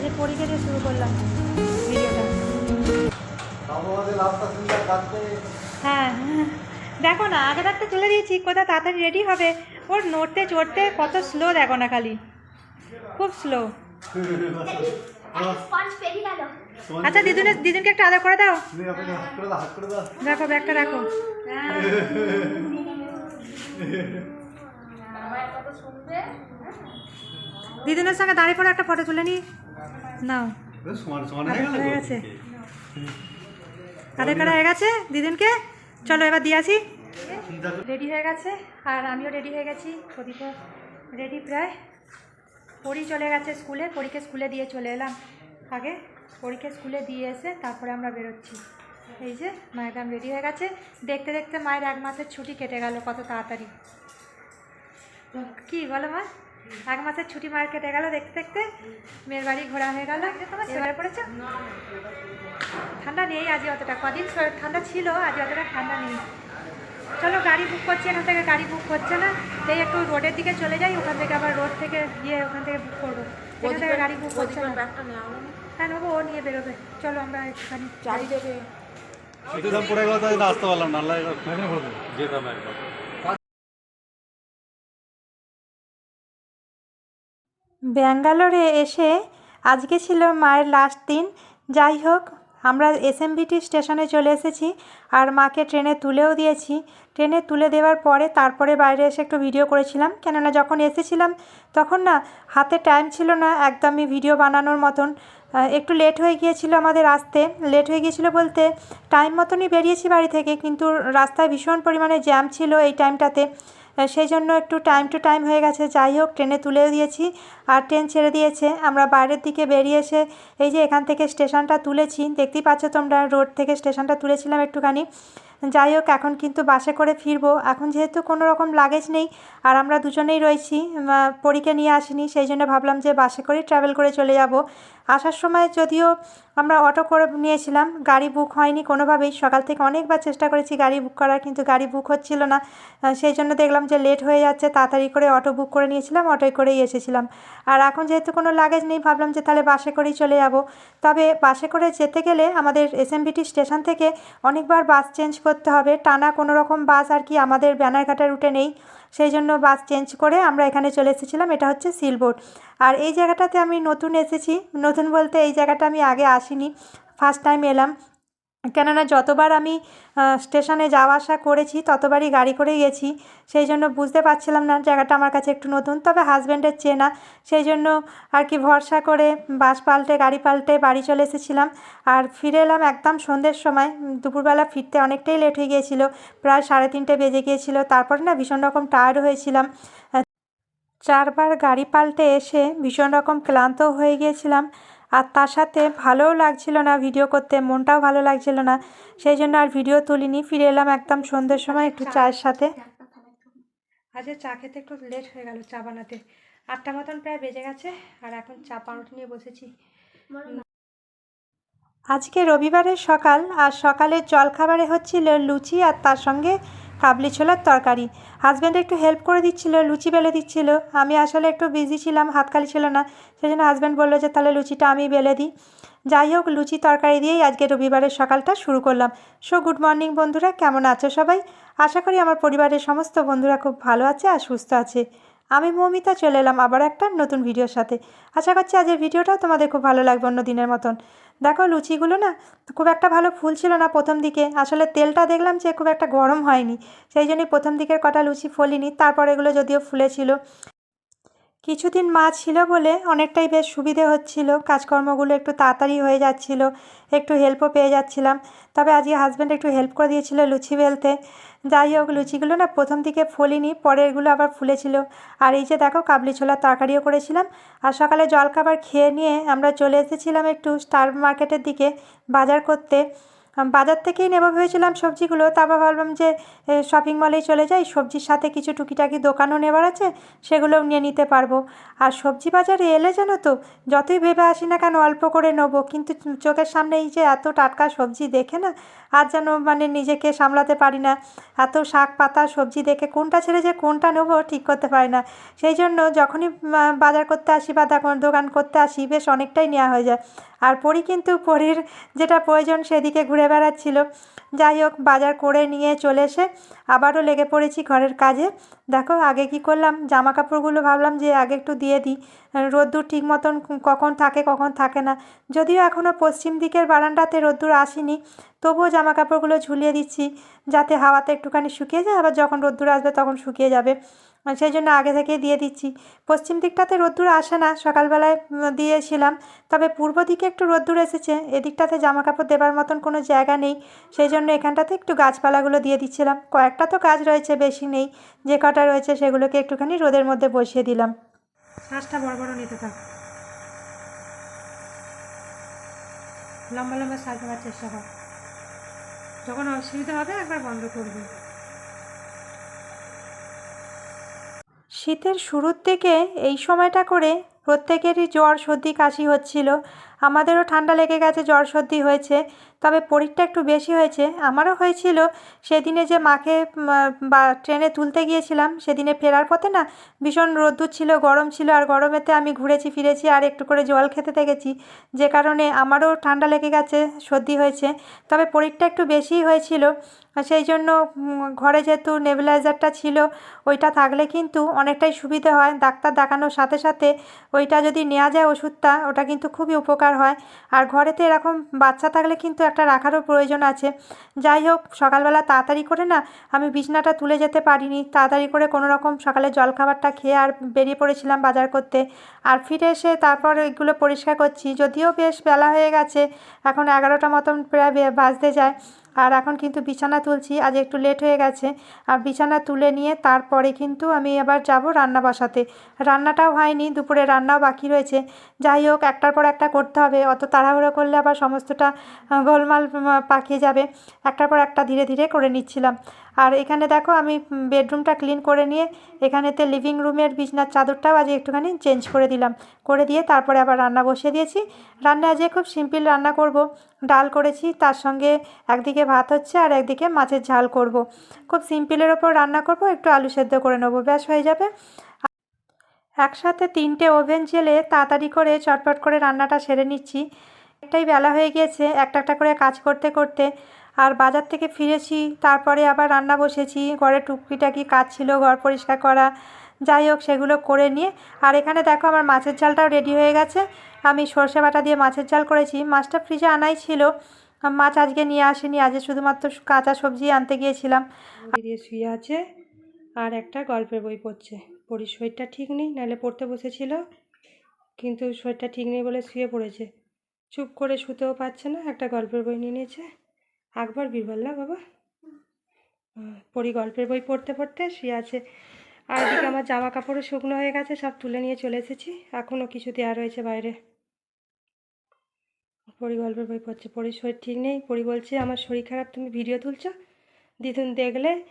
আজকে পরীক্ষা দিয়ে শুরু করলাম। হ্যাঁ। দেখো না, আগে থাকতে তুলে দিয়েছি কোথাও তাড়াতাড়ি রেডি হবে? ওর নড়তে চড়তে কত স্লো দেখো না খালি। খুব স্লো আচ্ছা দিদুনে দিদুনকে একটা আদা করে দাও। দেখো, ব্যাগটা রাখো। দিদুনের সঙ্গে দাঁড়িয়ে পড়ে একটা ফটো তুলে নিই নাও। সমান হয়ে গেছে। আদর করা হয়ে গেছে? দিদুনকে? চলো এবার দিয়ে আসি। রেডি হয়ে গেছে? আর আমিও রেডি হয়ে গেছি। প্রদীপও রেডি প্রায়। পরি চলে গেছে স্কুলে। পরীকে স্কুলে দিয়ে চলে এলাম। আগে পরীকে স্কুলে দিয়ে এসে তারপরে আমরা বেরোচ্ছি। এই যে মা একদম রেডি হয়ে গেছে। দেখতে দেখতে মায়ের এক মাসের ছুটি কেটে গেল কত তাড়াতাড়ি। কি বলো মা? এক মাসের ছুটি মায়ের কেটে গেল দেখতে দেখতে মেয়ের বাড়ি ঘোরা হয়ে গেল। তোমার সোয়েটার পড়েছো? ঠান্ডা নেই আজ অতটা। কদিন ঠান্ডা ছিল আজ অতটা ঠান্ডা নেই। চলো গাড়ি বুক করছি এখান থেকে গাড়ি বুক হচ্ছে না। সেই একটু রোডের দিকে চলে যাই ওখান থেকে আবার রোড থেকে গিয়ে ওখান থেকে বুক করব। এখান থেকে গাড়ি বুক করছে না। হ্যাঁ নেব ও নিয়ে বেরোবে। চলো আমরা একটুখানি চারি দেবে। একটু দাম পড়ে গেল আসতে পারলাম না। যেতাম একদম ব্যাঙ্গালোরে এসে আজকে ছিল মায়ের লাস্ট দিন। যাই হোক, আমরা এসএমবিটি স্টেশনে চলে এসেছি আর মাকে ট্রেনে তুলেও দিয়েছি। ট্রেনে তুলে দেওয়ার পরে তারপরে বাইরে এসে একটু ভিডিও করেছিলাম। কেননা যখন এসেছিলাম, তখন না হাতে টাইম ছিল না, একদমই ভিডিও বানানোর মতন। একটু লেট হয়ে গিয়েছিল আমাদের আসতে। লেট হয়ে গিয়েছিল বলতে টাইম মতনই বেরিয়েছি বাড়ি থেকে, কিন্তু রাস্তায় ভীষণ পরিমাণে জ্যাম ছিল এই টাইমটাতে সেই জন্য একটু টাইম টু টাইম হয়ে গেছে। যাই হোক ট্রেনে তুলেও দিয়েছি আর ট্রেন ছেড়ে দিয়েছে। আমরা বাইরের দিকে বেরিয়ে এসে এই যে এখান থেকে স্টেশনটা তুলেছি। দেখতেই পাচ্ছ তোমরা রোড থেকে স্টেশনটা তুলেছিলাম একটুখানি। যাই হোক এখন কিন্তু বাসে করে ফিরবো। এখন যেহেতু কোনো রকম লাগেজ নেই, আর আমরা দুজনেই রয়েছি পরীকে নিয়ে আসিনি, সেই জন্য ভাবলাম যে বাসে করেই ট্রাভেল করে চলে যাব। আসার সময় যদিও আমরা অটো করে নিয়েছিলাম, গাড়ি বুক হয়নি কোনোভাবেই। সকাল থেকে অনেকবার চেষ্টা করেছি গাড়ি বুক করার, কিন্তু গাড়ি বুক হচ্ছিল না। সেই জন্য দেখলাম যে লেট হয়ে যাচ্ছে, তাড়াতাড়ি করে অটো বুক করে নিয়েছিলাম অটোয় করেই এসেছিলাম। আর এখন যেহেতু কোনো লাগেজ নেই, ভাবলাম যে তাহলে বাসে করেই চলে যাব। তবে বাসে করে যেতে গেলে আমাদের এসএমবিটি স্টেশন থেকে অনেকবার বাস চেঞ্জ করতে হবে। টানা কোনো রকম বাস আর কি আমাদের ব্যানারঘাটা রুটে নেই। সেই জন্য বাস চেঞ্জ করে আমরা এখানে চলে এসেছিলাম। এটা হচ্ছে সিলবোর্ড। আর এই জায়গাটাতে আমি নতুন এসেছি। নতুন বলতে এই জায়গাটা আমি আগে আসিনি। ফার্স্ট টাইম এলাম। কেননা যতবার আমি স্টেশনে যাওয়া আসা করেছি, ততবারই গাড়ি করে গেছি। সেই জন্য বুঝতে পারছিলাম না জায়গাটা আমার কাছে একটু নতুন, তবে হাজব্যান্ডের চেনা। সেই জন্য আর কি ভরসা করে বাস পাল্টে, গাড়ি পাল্টে বাড়ি চলে এসেছিলাম। আর ফিরে এলাম একদম সন্ধ্যের সময়, দুপুরবেলা ফিরতে অনেকটাই লেট হয়ে গিয়েছিল, প্রায় সাড়ে তিনটে বেজে গিয়েছিল। তারপর না ভীষণ রকম টায়ার্ড হয়েছিলাম। চারবার গাড়ি পাল্টে এসে ভীষণ রকম ক্লান্ত হয়ে গিয়েছিলাম। আর তার সাথে ভালোও লাগছিল না ভিডিও করতে মনটাও ভালো লাগছিল না। সেই জন্য আর ভিডিও তুলিনি ফিরে এলাম একদম সন্ধ্যের সময় একটু চায়ের সাথে। আজকে চা খেতে একটু লেট হয়ে গেল চা বানাতে। আটটা মতন প্রায় বেজে গেছে আর এখন চা পাউরুটি নিয়ে বসেছি। আজকে রবিবারের সকাল আর সকালের জলখাবারে হচ্ছিল লুচি আর তার সঙ্গে কাবলি ছোলার তরকারি। হাজব্যান্ড একটু হেল্প করে দিচ্ছিল, লুচি বেলে দিচ্ছিল। আমি আসলে একটু বিজি ছিলাম, হাত খালি ছিল না। সেই জন্য হাজব্যান্ড বলল যে, তাহলে লুচিটা আমি বেলে দিই। যাই হোক, লুচি তরকারি দিয়েই আজকে রবিবারের সকালটা শুরু করলাম। সো গুড মর্নিং বন্ধুরা, কেমন আছো সবাই? আশা করি আমার পরিবারের সমস্ত বন্ধুরা খুব ভালো আছে আর সুস্থ আছে। আমি মৌমিতা, চলে এলাম আবার একটা নতুন ভিডিওর সাথে। আশা করছি আজের ভিডিওটাও তোমাদের খুব ভালো লাগবে অন্য দিনের মতন। দেখো লুচিগুলো না খুব একটা ভালো ফুল ছিল না প্রথম দিকে। আসলে তেলটা দেখলাম যে খুব একটা গরম হয়নি। সেই জন্যই প্রথম দিকের কটা লুচি ফলিনি, তারপর এগুলো যদিও ফুলেছিল। কিছুদিন মা ছিল বলে অনেকটাই বেশ সুবিধে হচ্ছিল। কাজকর্মগুলো একটু তাড়াতাড়ি হয়ে যাচ্ছিল, একটু হেল্পও পেয়ে যাচ্ছিলাম। তবে আজকে হাজব্যান্ড একটু হেল্প করে দিয়েছিল লুচি বেলতে। যাই হোক, লুচিগুলো না প্রথম দিকে ফলিনি পরেরগুলো আবার ফুলেছিল। আর এই যে দেখো, কাবলি ছোলার তরকারিও করেছিলাম। আর সকালে জলখাবার খেয়ে নিয়ে আমরা চলে এসেছিলাম একটু স্টার মার্কেটের দিকে বাজার করতে। বাজার থেকেই নেব ভেবেছিলাম সবজিগুলো। তারপর ভাবলাম যে শপিং মলেই চলে যাই, সবজির সাথে কিছু টুকিটাকি দোকানও নেবার আছে, সেগুলোও নিয়ে নিতে পারব। আর সবজি বাজারে এলে জানো তো, যতই ভেবে আসি না কেন অল্প করে নেব, কিন্তু চোখের সামনে এই যে এত টাটকা সবজি দেখে না, আর যেন মানে নিজেকে সামলাতে পারি না, এত শাক পাতা সবজি দেখে কোনটা ছেড়ে যে কোনটা নেব ঠিক করতে পারি না। সেই জন্য যখনই বাজার করতে আসি বা দোকান দোকান করতে আসি, বেশ অনেকটাই নেওয়া হয়ে যায়। আর পরি কিন্তু পরির যেটা প্রয়োজন সেদিকে ঘুরে ঘুরে বেড়াচ্ছিল। যাই হোক বাজার করে নিয়ে চলে এসে আবারও লেগে পড়েছি ঘরের কাজে। দেখো আগে কি করলাম? জামা কাপড়গুলো ভাবলাম যে আগে একটু দিয়ে দিই। রোদ্দুর ঠিক মতন কখন থাকে কখন থাকে না। যদিও এখনও পশ্চিম দিকের বারান্দাতে রোদ্দুর আসেনি, তবুও জামা কাপড়গুলো ঝুলিয়ে দিচ্ছি যাতে হাওয়াতে একটুখানি শুকিয়ে যায়। আবার যখন রোদ্দুর আসবে তখন শুকিয়ে যাবে। সেই জন্য আগে থেকেই দিয়ে দিচ্ছি। পশ্চিম দিকটাতে রোদ্দুর আসে না, সকালবেলায় দিয়েছিলাম। তবে পূর্ব দিকে একটু রোদ্দুর এসেছে। এদিকটাতে জামা কাপড় দেবার মতন কোনো জায়গা নেই। সেই জন্য এখানটাতে একটু গাছপালাগুলো দিয়ে দিচ্ছিলাম। কয়েকটা তো কাজ রয়েছে, বেশি নেই। যে কটা রয়েছে সেগুলোকে একটুখানি রোদের মধ্যে বসিয়ে দিলাম। শ্বাসটা বড় বড় নিতে থাক। লম্বা লম্বা শ্বাস নেওয়ার চেষ্টা কর। যখন অসুবিধা হবে একবার বন্ধ করবে। শীতের শুরুর থেকে এই সময়টা করে প্রত্যেকেরই জ্বর সর্দি কাশি হচ্ছিল। আমাদেরও ঠান্ডা লেগে গেছে, জ্বর সর্দি হয়েছে। তবে পরীরটা একটু বেশি হয়েছে। আমারও হয়েছিল। সেদিনে যে মাকে বা, ট্রেনে তুলতে গিয়েছিলাম, সেদিনে ফেরার পথে না ভীষণ রোদ্দুর ছিল, গরম ছিল, আর গরমেতে আমি ঘুরেছি, ফিরেছি, আর একটু করে জল খেতে থেকেছি যে কারণে আমারও ঠান্ডা লেগে গেছে, সর্দি হয়েছে। তবে পরীরটা একটু বেশিই হয়েছিল। সেই জন্য ঘরে যেহেতু নেবুলাইজারটা ছিল, ওইটা থাকলে কিন্তু অনেকটাই সুবিধে হয়। ডাক্তার দেখানোর সাথে সাথে ওইটা যদি নেওয়া যায় ওষুধটা, ওটা কিন্তু খুবই উপকার হয়। আর ঘরেতে এরকম বাচ্চা থাকলে কিন্তু একটা রাখারও প্রয়োজন আছে। যাই হোক, সকালবেলা তাড়াতাড়ি করে না আমি বিছনাটা তুলে যেতে পারিনি। তাড়াতাড়ি করে কোনো রকম সকালে জলখাবারটা খেয়ে আর বেরিয়ে পড়েছিলাম বাজার করতে। আর ফিরে এসে তারপর এগুলো পরিষ্কার করছি। যদিও বেশ বেলা হয়ে গেছে, এখন এগারোটা মতন প্রায় বাজতে যায়। আর এখন কিন্তু বিছানা তুলছি, আজ একটু লেট হয়ে গেছে। আর বিছানা তুলে নিয়ে তারপরে কিন্তু আমি আবার যাব রান্না বসাতে। রান্নাটাও হয়নি, দুপুরে রান্নাও বাকি রয়েছে। যাই হোক, একটার পর একটা করতে হবে। অত তাড়াহুড়ো করলে আবার সমস্তটা গোলমাল পাকিয়ে যাবে। একটার পর একটা ধীরে ধীরে করে নিচ্ছিলাম। আর এখানে দেখো আমি বেডরুমটা ক্লিন করে নিয়ে এখানেতে লিভিং রুমের বিছনার চাদরটাও আজ একটুখানি চেঞ্জ করে দিলাম। করে দিয়ে তারপরে আবার রান্না বসিয়ে দিয়েছি। রান্না আজকে খুব সিম্পল রান্না করব। ডাল করেছি, তার সঙ্গে একদিকে ভাত হচ্ছে আর একদিকে মাছের ঝাল করব। খুব সিম্পলের ওপর রান্না করব, একটু আলু সেদ্ধ করে নেব, ব্যাস হয়ে যাবে। একসাথে তিনটে ওভেন জেলে তাড়াতাড়ি করে চটপট করে রান্নাটা সেরে নিচ্ছি। একটাই বেলা হয়ে গিয়েছে, একটা একটা করে কাজ করতে করতে। আর বাজার থেকে ফিরেছি, তারপরে আবার রান্না বসেছি ঘরে টুকটাকি কাজ ছিল, ঘর পরিষ্কার করা, যাই হোক সেগুলো করে নিয়ে। আর এখানে দেখো আমার মাছের ঝালটাও রেডি হয়ে গেছে। আমি সর্ষে বাটা দিয়ে মাছের ঝাল করেছি। মাছটা ফ্রিজে আনাই ছিল। মাছ আজকে নিয়ে আসেনি, আজকে শুধুমাত্র কাঁচা সবজি আনতে গিয়েছিলাম। দিয়ে শুয়ে আছে আর একটা গল্পের বই পড়ছে। পড়ি, শরীরটা ঠিক নেই, নাহলে পড়তে বসেছিল, কিন্তু শরীরটা ঠিক নেই বলে শুয়ে পড়েছে। চুপ করে শুতেও পারছে না, একটা গল্পের বই নিয়ে নিয়েছে। আকবর না বাবা। পড়ি গল্পের বই পড়তে পড়তে শুয়ে আছে। আর এদিকে আমার জামা কাপড়ও শুকনো হয়ে গেছে, সব তুলে নিয়ে চলে এসেছি। এখনও কিছু দেওয়া রয়েছে বাইরে। পরি গল্পের বই পড়ছে। পরির শরীর ঠিক নেই। পরি বলছে, আমার শরীর খারাপ, তুমি ভিডিও তুলছো? দিদুন দেখলে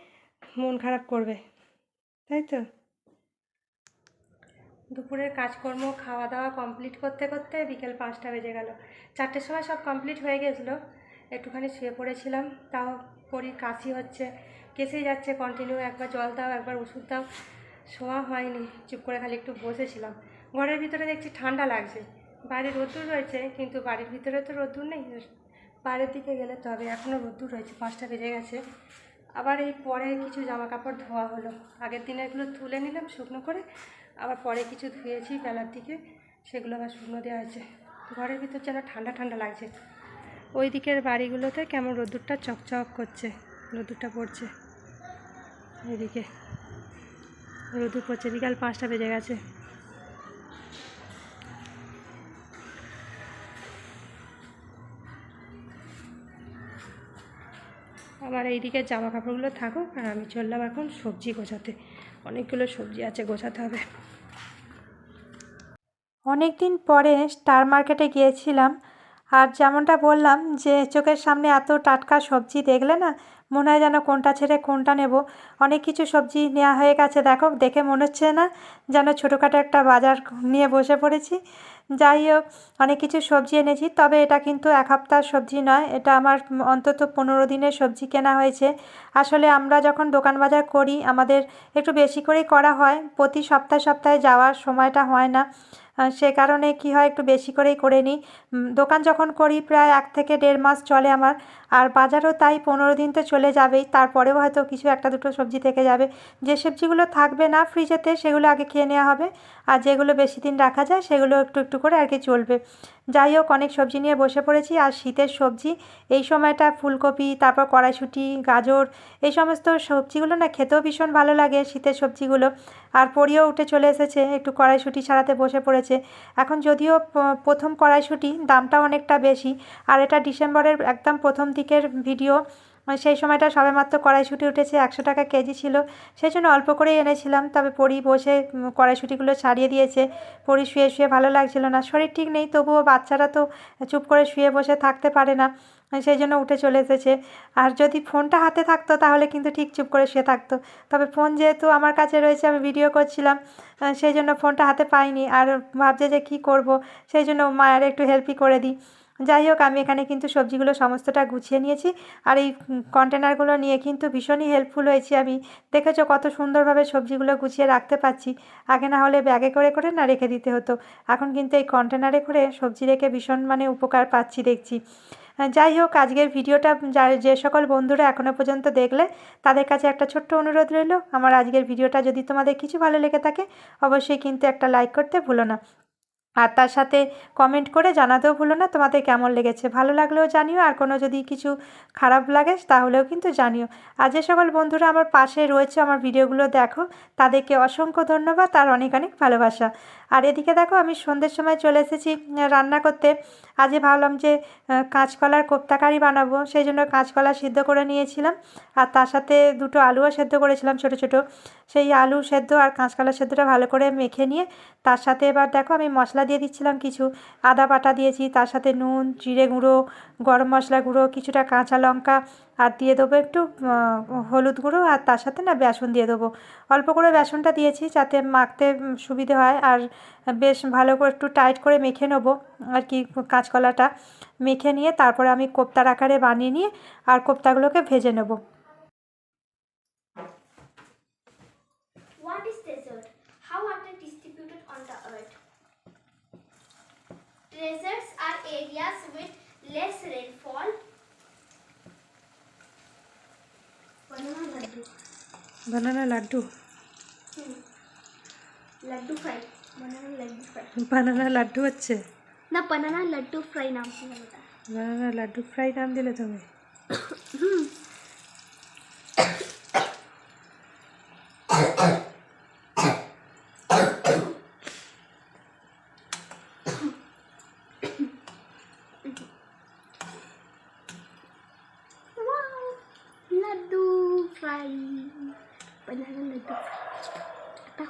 মন খারাপ করবে। তাই তো? দুপুরের কাজকর্ম, খাওয়া দাওয়া কমপ্লিট করতে করতে বিকেল পাঁচটা বেজে গেল। চারটের সময় সব কমপ্লিট হয়ে গেছিল। একটুখানি শুয়ে পড়েছিলাম, তাও পরি কাশি হচ্ছে। কেসেই যাচ্ছে কন্টিনিউ একবার জল দাও, একবার ওষুধ দাও। শোয়া হয়নি, চুপ করে খালি একটু বসেছিলাম। ঘরের ভিতরে দেখছি ঠান্ডা লাগছে। বাইরে রোদ্দুর রয়েছে, কিন্তু বাড়ির ভিতরে তো রোদ্দুর নেই। বাইরের দিকে গেলে তবে এখনও রোদ্দুর রয়েছে, পাঁচটা বেজে গেছে। আবার এই পরে কিছু জামা কাপড় ধোয়া হলো। আগের দিনেরগুলো তুলে নিলাম শুকনো করে, আবার পরে কিছু ধুয়েছি বেলার দিকে, সেগুলো আবার শুকনো দেওয়া আছে ঘরের ভিতর যেন ঠান্ডা ঠান্ডা লাগছে। ওই দিকের বাড়িগুলোতে কেমন রোদ্দুরটা চকচক করছে, রোদ্দুরটা পড়ছে। এদিকে রোদ্দুর পড়ছে, বিকাল পাঁচটা বেজে গেছে। আমার এইদিকে জামা কাপড়গুলো থাকুক আর আমি চললাম এখন সবজি গোছাতে। অনেকগুলো সবজি আছে, গোছাতে হবে। অনেক দিন পরে স্টার মার্কেটে গিয়েছিলাম আর যেমনটা বললাম যে চোখের সামনে এত টাটকা সবজি দেখলে না মনে হয় যেন কোনটা ছেড়ে কোনটা নেব। অনেক কিছু সবজি নেওয়া হয়ে গেছে, দেখো, দেখে মনে হচ্ছে না যেন ছোটোখাটো একটা বাজার নিয়ে বসে পড়েছি। যাই হোক, অনেক কিছু সবজি এনেছি, তবে এটা কিন্তু এক হপ্তাহ সবজি নয়, এটা আমার অন্তত পনেরো দিনের সবজি কেনা হয়েছে। আসলে আমরা যখন দোকান বাজার করি, আমাদের একটু বেশি করেই করা হয়। প্রতি সপ্তাহে সপ্তাহে যাওয়ার সময়টা হয় না। সে কারণে কি হয়, একটু বেশি করেই করে নিই। দোকান যখন করি, প্রায় এক থেকে দেড় মাস চলে আমার। আর বাজারও তাই, পনেরো দিন তো চলে যাবেই। তারপরেও হয়তো কিছু একটা দুটো সবজি থেকে যাবে। যে সবজিগুলো থাকবে না ফ্রিজেতে, সেগুলো আগে খেয়ে নেওয়া হবে। আর যেগুলো বেশি দিন রাখা যায়, সেগুলো একটু একটু করে আর কি চলবে। যাই হোক, অনেক সবজি নিয়ে বসে পড়েছি। আর শীতের সবজি, এই সময়টা ফুলকপি, তারপর কড়াইশুটি, গাজর, এই সমস্ত সবজিগুলো না খেতেও ভীষণ ভালো লাগে শীতের সবজিগুলো। আর পরিও উঠে চলে এসেছে, একটু কড়াইশুটি ছাড়াতে বসে পড়েছে। এখন যদিও প্রথম কড়াইশুটি দামটা অনেকটা বেশি। আর এটা ডিসেম্বরের একদম প্রথম দিকের ভিডিও। সেই সময়টা সবেমাত্র কড়াইশুঁটি উঠেছে, একশো টাকা কেজি ছিল। সেই জন্য অল্প করেই এনেছিলাম, তবে পরি বসে কড়াইশুঁটিগুলো ছাড়িয়ে দিয়েছে। পরি শুয়ে শুয়ে ভালো লাগছিল না, শরীর ঠিক নেই, তবুও বাচ্চারা তো চুপ করে শুয়ে বসে থাকতে পারে না, সেই জন্য উঠে চলে এসেছে। আর যদি ফোনটা হাতে থাকতো তাহলে কিন্তু ঠিক চুপ করে শুয়ে থাকতো, তবে ফোন যেহেতু আমার কাছে রয়েছে, আমি ভিডিও করছিলাম সেই জন্য ফোনটা হাতে পাইনি। আর ভাবছে যে কী করব, সেই জন্য মায়ের একটু হেল্পই করে দিই। যাই হোক, আমি এখানে কিন্তু সবজিগুলো সমস্তটা গুছিয়ে নিয়েছি আর এই কন্টেনারগুলো নিয়ে কিন্তু ভীষণই হেল্পফুল হয়েছি আমি। দেখেছ কত সুন্দরভাবে সবজিগুলো গুছিয়ে রাখতে পারছি। আগে না হলে ব্যাগে করে করে না রেখে দিতে হতো। এখন কিন্তু এই কন্টেনারে করে সবজি রেখে ভীষণ মানে উপকার পাচ্ছি দেখছি। যাই হোক, আজকের ভিডিওটা যা যে সকল বন্ধুরা এখনও পর্যন্ত দেখলে, তাদের কাছে একটা ছোট্ট অনুরোধ রইল। আমার আজকের ভিডিওটা যদি তোমাদের কিছু ভালো লেগে থাকে, অবশ্যই কিন্তু একটা লাইক করতে ভুলো না। আর তার সাথে কমেন্ট করে জানাতেও ভুলো না তোমাদের কেমন লেগেছে। ভালো লাগলেও জানিও, আর কোনো যদি কিছু খারাপ লাগে তাহলেও কিন্তু জানিও। আর যে সকল বন্ধুরা আমার পাশে রয়েছে, আমার ভিডিওগুলো দেখো, তাদেরকে অসংখ্য ধন্যবাদ আর অনেক অনেক ভালোবাসা। আর এদিকে দেখো, আমি সন্ধ্যের সময় চলে এসেছি রান্না করতে। আজকে ভাবলাম যে কাঁচকলার কোপ্তাকারি বানাবো। সেই জন্য কাঁচকলা সিদ্ধ করে নিয়েছিলাম। আর তার সাথে দুটো আলুও সেদ্ধ করেছিলাম ছোটো ছোটো। সেই আলু সেদ্ধ আর কাঁচকলা সেদ্ধটা ভালো করে মেখে নিয়ে, তার সাথে এবার দেখো আমি মশলা দিয়ে দিচ্ছিলাম কিছু। আদা বাটা দিয়েছি, তার সাথে নুন, জিরে গুঁড়ো, গরম মশলা গুঁড়ো, কিছুটা কাঁচা লঙ্কা আর দিয়ে দেবো একটু হলুদ গুঁড়ো আর তার সাথে না বেসন দিয়ে দেবো অল্প করে বেসনটা দিয়েছি যাতে মাখতে সুবিধে হয় আর বেশ ভালো করে একটু টাইট করে মেখে নেব আর কি কাঁচকলাটা মেখে নিয়ে তারপরে আমি কোপ্তার আকারে বানিয়ে নিয়ে আর কোপ্তাগুলোকে ভেজে নেব? Deserts are areas with less rainfall. Banana laddu laddu fry banana laddu হচ্ছে? না বানানা লাড্ডু ফ্রাই নাম বানানা লাড্ডু ফ্রাই নাম দিলে তুমি। হুম।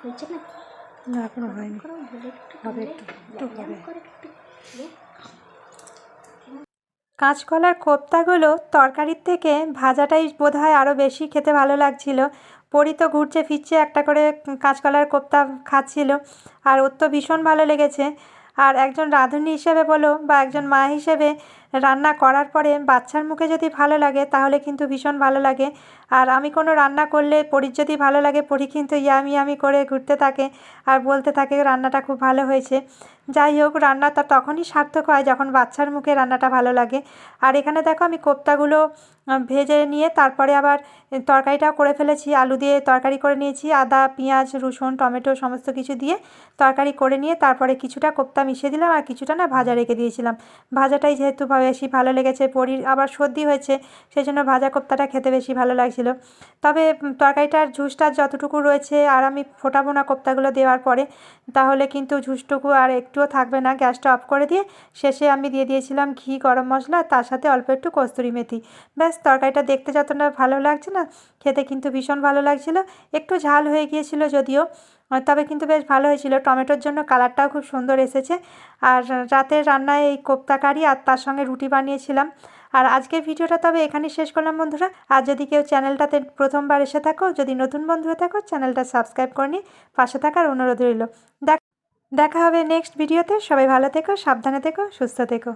হয়েছে না? না এখনও হয়নি। হবে একটু, একটু হবে। কাঁচকলার কোপ্তাগুলো তরকারির থেকে ভাজাটাই বোধ হয় আরও বেশি খেতে ভালো লাগছিল। পরি তো ঘুরছে ফিরছে একটা করে কাঁচকলার কোপ্তা খাচ্ছিল। আর ওর তো ভীষণ ভালো লেগেছে। আর একজন রাঁধুনি হিসেবে বলো বা একজন মা হিসেবে রান্না করার পরে বাচ্চার মুখে যদি ভালো লাগে, তাহলে কিন্তু ভীষণ ভালো লাগে। আর আমি কোনো রান্না করলে পরির যদি ভালো লাগে, পরি কিন্তু ইয়ামি ইয়ামি করে ঘুরতে থাকে আর বলতে থাকে রান্নাটা খুব ভালো হয়েছে। যাই হোক রান্নাটা তখনই সার্থক হয় যখন বাচ্চার মুখে রান্নাটা ভালো লাগে। আর এখানে দেখো আমি কোপ্তাগুলো ভেজে নিয়ে তারপরে আবার তরকারিটাও করে ফেলেছি। আলু দিয়ে তরকারি করে নিয়েছি, আদা, পেঁয়াজ, রসুন, টমেটো সমস্ত কিছু দিয়ে তরকারি করে নিয়ে তারপরে কিছুটা কোপ্তা মিশিয়ে দিলাম আর কিছুটা না ভাজা রেখে দিয়েছিলাম। ভাজাটাই যেহেতু বেশি ভালো লেগেছে, পরির আবার সর্দি হয়েছে সেই জন্য ভাজা কোপ্তাটা খেতে বেশি ভালো লাগছিল। তবে তরকারিটার ঝুসটা যতটুকু রয়েছে আর আমি ফোটাবো না কোপ্তাগুলো দেওয়ার পরে, তাহলে কিন্তু ঝুসটুকু আর একটুও থাকবে না। গ্যাসটা অফ করে দিয়ে শেষে আমি দিয়ে দিয়েছিলাম ঘি, গরম মশলা, তার সাথে অল্প একটু কস্তুরি মেথি। ব্যাস, তরকারিটা দেখতে যতটা ভালো লাগছে না, খেতে কিন্তু ভীষণ ভালো লাগছিল। একটু ঝাল হয়ে গিয়েছিল যদিও তবে কিন্তু বেশ ভালো হয়েছিল। টমেটোর জন্য কালারটাও খুব সুন্দর এসেছে। আর রাতের রান্নায় এই কোপ্তা কারি আর তার সঙ্গে রুটি বানিয়েছিলাম। আর আজকের ভিডিওটা তবে এখানেই শেষ করলাম বন্ধুরা। আর যদি কেউ চ্যানেলটাতে প্রথমবার এসে থাকো, যদি নতুন বন্ধু হয়ে থাকো, চ্যানেলটা সাবস্ক্রাইব করে নিয়ে পাশে থাকার অনুরোধ রইল। দেখা হবে নেক্সট ভিডিওতে। সবাই ভালো থেকো, সাবধানে থেকো, সুস্থ থেকো।